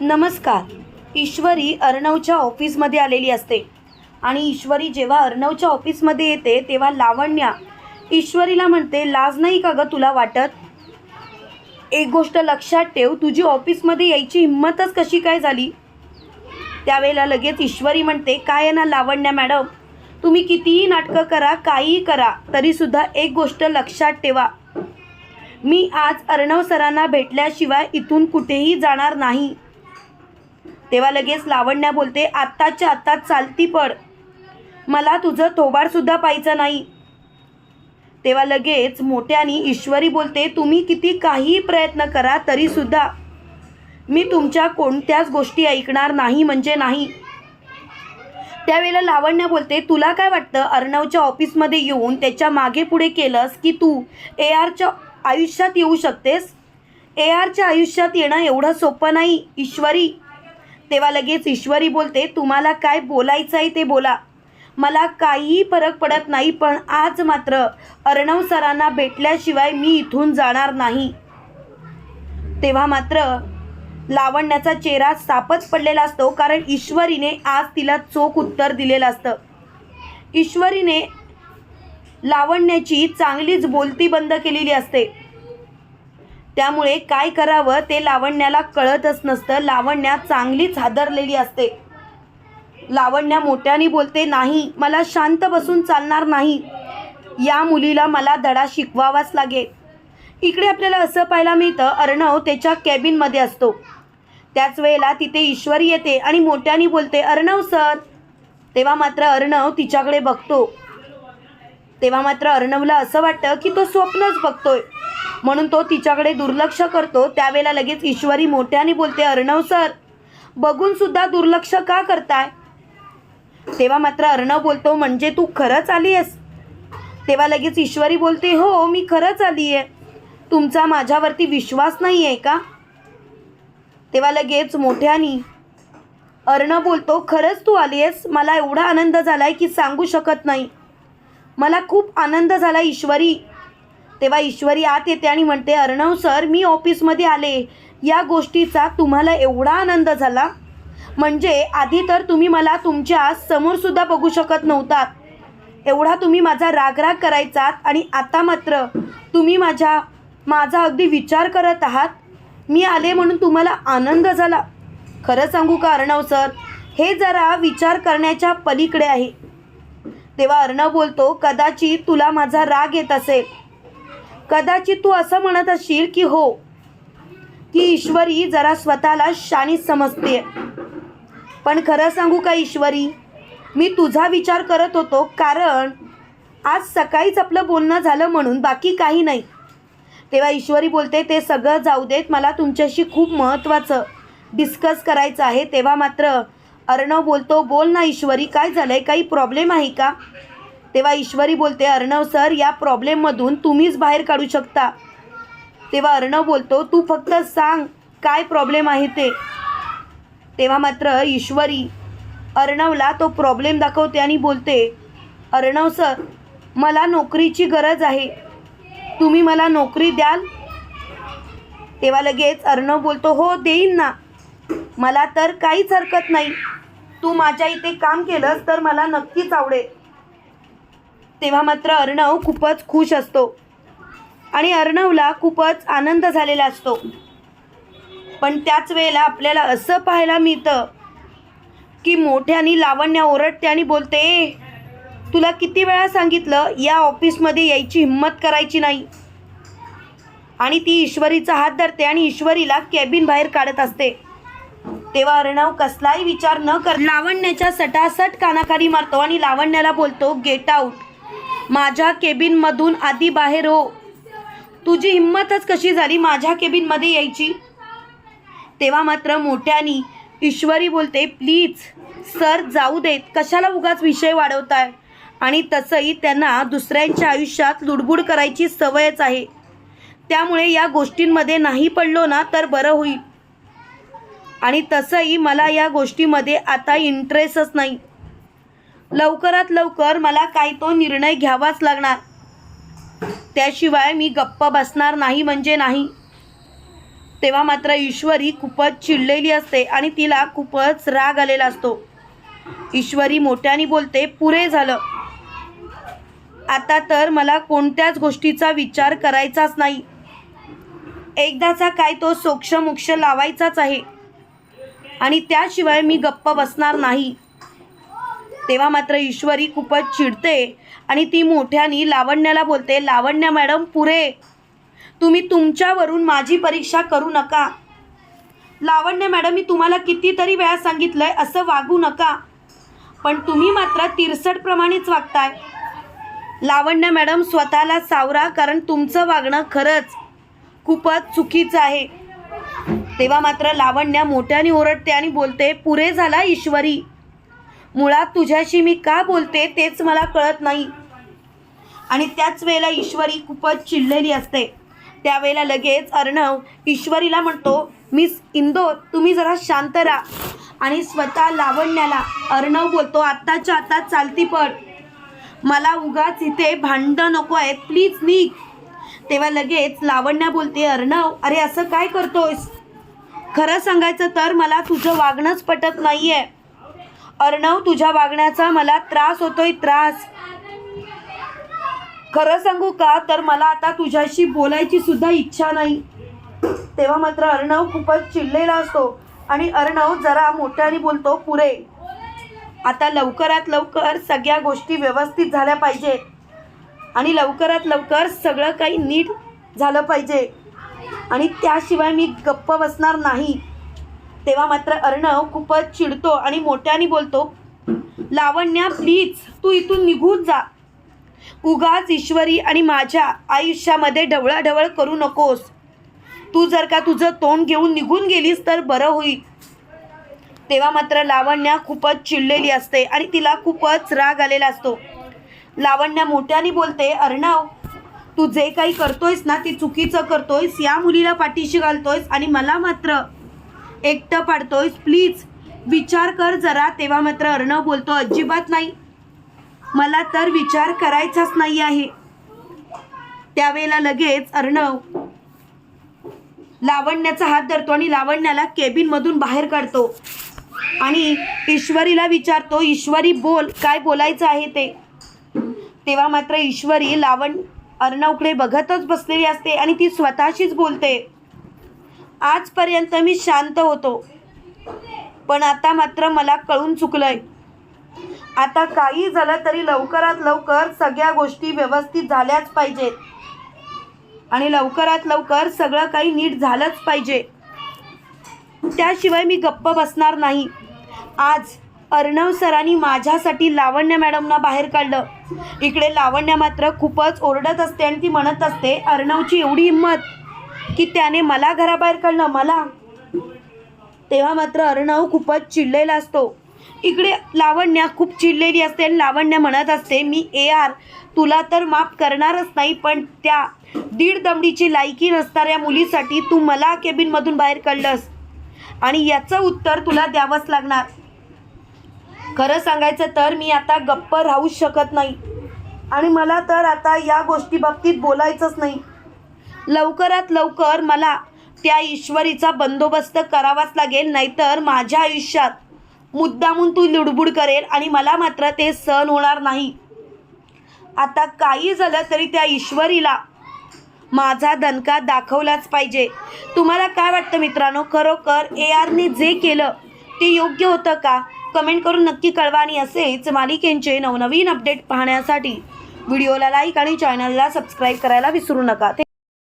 नमस्कार. ईश्वरी अर्णवच्या ऑफिसमध्ये आलेली असते. आणि ईश्वरी जेव्हा अर्णवच्या ऑफिसमध्ये येते तेव्हा लावण्या ईश्वरीला म्हणते लाज नाही का गं तुला वाटत? एक गोष्ट लक्षात ठेव तुझी ऑफिसमध्ये यायची हिंमतच कशी काय झाली? त्यावेळेला लगेच ईश्वरी म्हणते काय आहे ना लावण्या मॅडम? तुम्ही कितीही नाटकं करा काहीही करा तरीसुद्धा एक गोष्ट लक्षात ठेवा. मी आज अर्णव सरांना भेटल्याशिवाय इथून कुठेही जाणार नाही. तेव्हा लगेच लावण्या बोलते आत्ताच्या आत्ता चालती पड. मला तुझं थोबाडसुद्धा पाहायचं नाही. तेव्हा लगेच मोठ्यानी ईश्वरी बोलते तुम्ही किती काहीही प्रयत्न करा तरीसुद्धा मी तुमच्या कोणत्याच गोष्टी ऐकणार नाही म्हणजे नाही. त्यावेळेला लावण्य बोलते तुला काय वाटतं अर्णवच्या ऑफिसमध्ये येऊन त्याच्यामागे पुढे केलंस की तू ए आरच्या आयुष्यात येऊ शकतेस? ए आरच्या आयुष्यात येणं एवढं सोपं नाही ईश्वरी. तेव्हा लगेच ईश्वरी बोलते तुम्हाला काय बोलायचं आहे ते बोला. मला काहीही फरक पडत नाही पण आज मात्र अर्णव सरांना भेटल्याशिवाय मी इथून जाणार नाही. तेव्हा मात्र लावण्याचा चेहरा सापच पडलेला असतो कारण ईश्वरीने आज तिला चोख उत्तर दिलेलं असतं. ईश्वरीने लावण्याची चांगलीच बोलती बंद केलेली असते. त्यामुळे काय करावं ते लावण्याला कळतच नसतं. लावण्या चांगलीच हादरलेली असते. लावण्या मोठ्याने बोलते नाही मला शांत बसून चालणार नाही. या मुलीला मला धडा शिकवावाच लागेल. इकडे आपल्याला असं पाहायला मिळतं अर्णव त्याच्या कॅबिनमध्ये असतो. त्याच वेळेला तिथे ईश्वरी येते आणि मोठ्याने बोलते अर्णव सर. तेव्हा मात्र अर्णव तिच्याकडे बघतो. तेव्हा मात्र अर्णवला असं वाटतं की तो स्वप्नच बघतोय. म्हणून तो तिच्याकडे दुर्लक्ष करतो. त्यावेळेला लगेच ईश्वरी मोठ्याने बोलते अर्णव सर बघून सुद्धा दुर्लक्ष का करताय? तेव्हा मात्र अर्णव बोलतो म्हणजे तू खरंच आली आहेस तेव्हा लगेच ईश्वरी बोलते हो मी खरंच आली आहे तुमचा माझ्यावरती विश्वास नाही आहे का? तेव्हा लगेच मोठ्यानी अर्णव बोलतो खरंच तू आली आहेस मला एवढा आनंद झाला आहे की सांगू शकत नाही. मला खूप आनंद झाला ईश्वरी. तेव्हा ईश्वरी आत येते आणि म्हणते अर्णव सर मी ऑफिसमध्ये आले. या गोष्टीचा तुम्हाला एवढा आनंद झाला? म्हणजे आधी तर तुम्ही मला तुमच्या समोरसुद्धा बघू शकत नव्हतात एवढा तुम्ही माझा रागराग करायचात आणि आता मात्र तुम्ही माझ्या माझा अगदी विचार करत आहात? मी आले म्हणून तुम्हाला आनंद झाला. खरं सांगू का अर्णव सर? हे जरा विचार करण्याच्या पलीकडे आहे. तेव्हा अर्णव बोलतो कदाचित तुला माझा राग येत असेल. कदाचित तू असं म्हणत असशील की हो की ईश्वरी जरा स्वतःला शाणी समजते पण खरं सांगू का ईश्वरी? मी तुझा विचार करत होतो कारण आज सकाळीच आपलं बोलणं झालं म्हणून बाकी काही नाही. तेव्हा ईश्वरी बोलते ते सगळं जाऊ देत मला तुमच्याशी खूप महत्त्वाचं डिस्कस करायचं आहे. तेव्हा मात्र अर्णव बोलतो बोल ना ईश्वरी काय झालं आहे काही प्रॉब्लेम आहे का? तेव्हा ईश्वरी बोलते अर्णव सर या प्रॉब्लेममधून तुम्हीच बाहेर काढू शकता. तेव्हा अर्णव बोलतो तू फक्त सांग काय प्रॉब्लेम आहे ते? तेव्हा मात्र ईश्वरी अर्णवला तो प्रॉब्लेम दाखवते आणि बोलते अर्णव सर मला नोकरीची गरज आहे. तुम्ही मला नोकरी द्याल? तेव्हा लगेच अर्णव बोलतो हो देईन ना. मला तर काहीच हरकत नाही. तू माझ्या इथे काम केलंस तर मला नक्कीच आवडेल. तेव्हा मात्र अर्णव खूपच खुश असतो. आणि अर्णवला खूपच आनंद झालेला असतो. पण त्याच वेळेला आपल्याला असं पाहायला मिळतं की मोठ्यानी लावण्या ओरडते आणि बोलते तुला किती वेळा सांगितलं या ऑफिसमध्ये यायची हिंमत करायची नाही. आणि ती ईश्वरीचा हात धरते आणि ईश्वरीला कॅबिन बाहेर काढत असते. तेव्हा अर्णव कसलाही विचार न कर लावण्याच्या सटासट कानाखाली मारतो आणि लावण्याला बोलतो गेट आऊट माझ्या केबिनमधून आधी बाहेर हो. तुझी हिंमतच कशी झाली माझ्या केबिनमध्ये यायची? तेव्हा मात्र मोठ्यानी ईश्वरी बोलते प्लीज सर जाऊ देत. कशाला उगाच विषय वाढवताय? आणि तसंही त्यांना दुसऱ्यांच्या आयुष्यात लुडबुड करायची सवयच आहे. त्यामुळे या गोष्टींमध्ये नाही पडलो ना तर बरं होईल. आणि तसंही मला या गोष्टीमध्ये आता इंटरेस्टच नाही. लवकरात लवकर मला काही तो निर्णय घ्यावाच लागणार. त्याशिवाय मी गप्प बसणार नाही म्हणजे नाही. तेव्हा मात्र ईश्वरी खूपच चिडलेली असते आणि तिला खूपच राग आलेला असतो. ईश्वरी मोठ्याने बोलते पुरे झालं. आता तर मला कोणत्याच गोष्टीचा विचार करायचाच नाही. एकदाचा काय तो सोक्ष मोक्ष लावायचाच आहे. आणि त्याशिवाय मी गप्प बसणार नाही. तेव्हा मात्र ईश्वरी खूपच चिडते आणि ती मोठ्यानी लावण्याला बोलते लावण्य मॅडम पुरे. तुम्ही तुमच्यावरून माझी परीक्षा करू नका. लावण्य मॅडम मी तुम्हाला कितीतरी वेळा सांगितलं आहे असं वागू नका. पण तुम्ही मात्र तिरसटप्रमाणेच वागताय. लावण्य मॅडम स्वतःला सावरा कारण तुमचं वागणं खरंच खूपच चुकीचं आहे. तेव्हा मात्र लावण्या मोठ्याने ओरडते आणि बोलते पुरे झाला ईश्वरी. मुळात तुझ्याशी मी का बोलते तेच मला कळत नाही. आणि त्याच वेळेला ईश्वरी खूपच चिडलेली असते. त्यावेळेला लगेच अर्णव ईश्वरीला म्हणतो मिस इंदोर तुम्ही जरा शांत राहा. आणि स्वतः लावण्याला अर्णव बोलतो आत्ताच्या आता चालती पड मला उगाच इथे भांडणं नको आहेत. प्लीज निघ. तेव्हा लगेच लावण्या बोलते अर्णव अरे असं काय करतोयस? खरं सांगायचं तर मला तुझं वागणंच पटत नाही आहे अर्णव तुझ्या वागण्याचा मला त्रास होतोय त्रास. खरं सांगू का? तर मला आता तुझ्याशी बोलायची सुद्धा इच्छा नाही. तेव्हा मात्र अर्णव खूपच चिडलेला असतो आणि अर्णव जरा मोठ्याने बोलतो पुरे आता लवकरात लवकर सगळ्या गोष्टी व्यवस्थित झाल्या पाहिजेत आणि लवकरात लवकर सगळं काही नीट झालं पाहिजे. आणि त्याशिवाय मी गप्प बसणार नाही. तेव्हा मात्र अर्णव खूपच चिडतो आणि मोठ्याने बोलतो लावण्या प्लीज तू इथून निघून जा. उगाच ईश्वरी आणि माझ्या आयुष्यामध्ये ढवळाढवळ करू नकोस. तू जर का तुझं तोंड घेऊन निघून गेलीस तर बरं होईल. तेव्हा मात्र लावण्या खूपच चिडलेली असते आणि तिला खूपच राग आलेला असतो. लावण्या मोठ्याने बोलते अर्णव तू जे काही करतोयस ना ते चुकीचं करतोयस या मुलीला पाठीशी घालतोयस आणि मला मात्र एकटं पाडतोयस. प्लीज विचार कर जरा तेव्हा मात्र अर्णव बोलतो अजिबात नाही. मला तर विचार करायचाच नाही आहे. त्यावेळेला लगेच अर्णव लावण्याचा हात धरतो आणि लावण्याला केबिनमधून बाहेर काढतो. आणि ईश्वरीला विचारतो ईश्वरी बोल काय बोलायचं आहे ते? तेव्हा मात्र ईश्वरी लावण अर्णवकडे बघतच बसलेली असते आणि ती स्वतःशीच बोलते. आजपर्यंत मी शांत होतो. पण आता मात्र मला कळून चुकलंय. आता काही झालं तरी लवकरात लवकर सगळ्या गोष्टी व्यवस्थित झाल्याच पाहिजेत. आणि लवकरात लवकर सगळं काही नीट झालंच पाहिजे. त्याशिवाय मी गप्प बसणार नाही. आज अर्णव सरांनी माझ्यासाठी लावण्य मॅडमना बाहेर काढलं. इकडे लावण्य मात्र खूपच ओरडत असते आणि ती म्हणत असते अर्णवची एवढी हिंमत की त्याने मला घराबाहेर काढलं मला. तेव्हा मात्र अर्णव खूपच चिडलेला असतो. इकडे लावण्या खूप चिडलेली असते आणि लावण्य म्हणत असते मी ए आर तुला तर माफ करणारच नाही पण त्या दीड दमडीची लायकी नसणाऱ्या मुलीसाठी तू मला केबिनमधून बाहेर काढलंस आणि याचं उत्तर तुला द्यावंच लागणार. खरं सांगायचं तर मी आता गप्प राहूच शकत नाही. आणि मला तर आता या गोष्टी बाबतीत बोलायचंच नाही. लवकरात लवकर मला त्या ईश्वरीचा बंदोबस्त करावाच लागेल नाहीतर माझ्या आयुष्यात मुद्दामून तू लुडबुड करेल आणि मला मात्र ते सहन होणार नाही. आता काही झालं तरी त्या ईश्वरीला माझा दणका दाखवलाच पाहिजे. तुम्हाला काय वाटतं मित्रांनो? खरोखर ए आरने जे केलं ते योग्य होतं का? कमेंट करून नक्की कळवा आणि असेच मालिकेंचे नवनवीन अपडेट पाहण्यासाठी व्हिडिओला लाईक आणि चॅनलला सबस्क्राईब करायला विसरू नका.